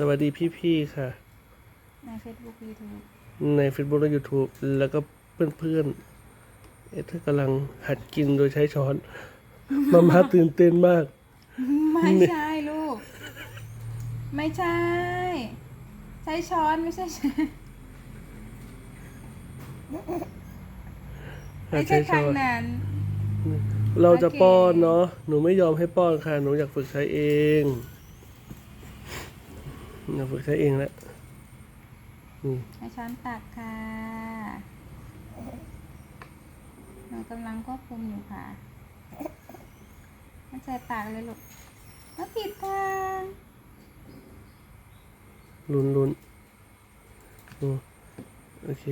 สวัสดีพี่ๆค่ะ ใน Facebook YouTube ใน Facebook และ YouTube แล้วก็เพื่อนๆ เอสเธอร์กำลังหัดกินโดยใช้ช้อน มาม่าตื่นเต้นมาก ไม่ใช่ลูก ไม่ใช่ ใช้ช้อนไม่ใช่ใช้ไม่ใช่ทางนั้น เราจะโอเค ป้อนเนาะ หนูไม่ยอมให้ป้อนค่ะ หนูอยากฝึกใช้เอง อยากฝึกใช้เองแล้วอืมใช้ช้อนตักค่ะหนูกำลังควบคุมอยู่ค่ะไม่ใช่ตักเลยลูกแล้วผิดทางลุนลุนอืมโอเค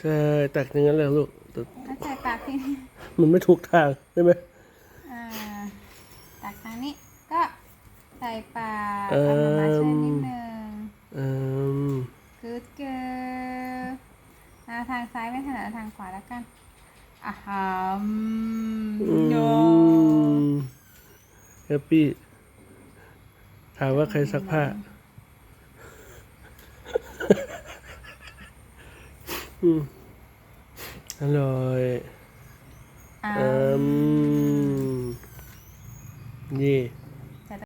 ใช่ตักอย่างนั้นแหละลูกแต่แล้วใส่ตักที่นี่มันไม่ถูกทางใช่ไหมอ่าตักทางนี้ก็ ใส่ปากเอิ่เอามมาช่วยนิดนึงอืม good girl อ่าทางซ้ายไม่ถนัดทางขวาแล้วกันอะฮัมอืโยมแฮปปี้ถามว่าใครซักผ้าอืมอร่อยอ่าอืมเย่